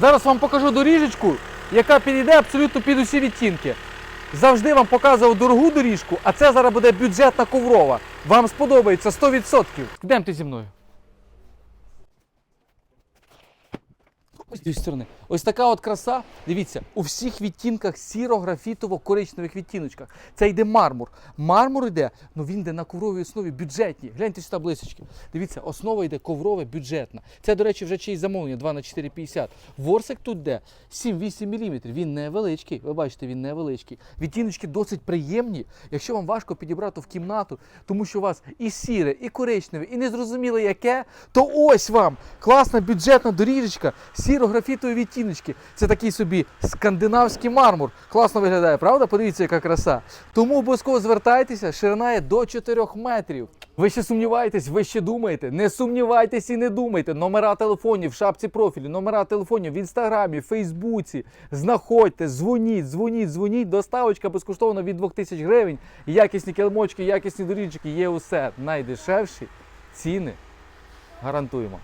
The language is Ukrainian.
Зараз вам покажу доріжечку, яка підійде абсолютно під усі відтінки. Завжди вам показував дорогу доріжку, а це зараз буде бюджетна коврова. Вам сподобається 100%. Йдемте зі мною. Ось з сторони. Ось така от краса. Дивіться, у всіх відтінках сіро-графітово-коричневих відтіночках. Це йде мармур. Мармур йде, ну він йде на ковровій основі бюджетній. Гляньте сюди блисочки. Дивіться, основа йде коврове бюджетна. Це, до речі, вже чиїсь замовлення 2 на 4,50. Ворсик тут йде 7-8 мм. Він невеличкий. Ви бачите, він невеличкий. Відтіночки досить приємні. Якщо вам важко підібрати в кімнату, тому що у вас і сіре, і коричневе, і незрозуміло яке, то ось вам класна бюджетна доріжечка, сіро-графітові відтіночки. Це такий собі скандинавський мармур. Класно виглядає, правда? Подивіться, яка краса. Тому обов'язково звертайтеся, ширина є до 4 метрів. Ви ще сумніваєтесь, ви ще думаєте? Не сумнівайтесь і не думайте. Номера телефонів в шапці профілю, номера телефонів в інстаграмі, Фейсбуці. Знаходьте, дзвоніть, дзвоніть, дзвоніть. Доставочка безкоштовна від 2000 гривень. Якісні килимочки, якісні доріжки, є усе. Найдешевші ціни. Гарантуємо.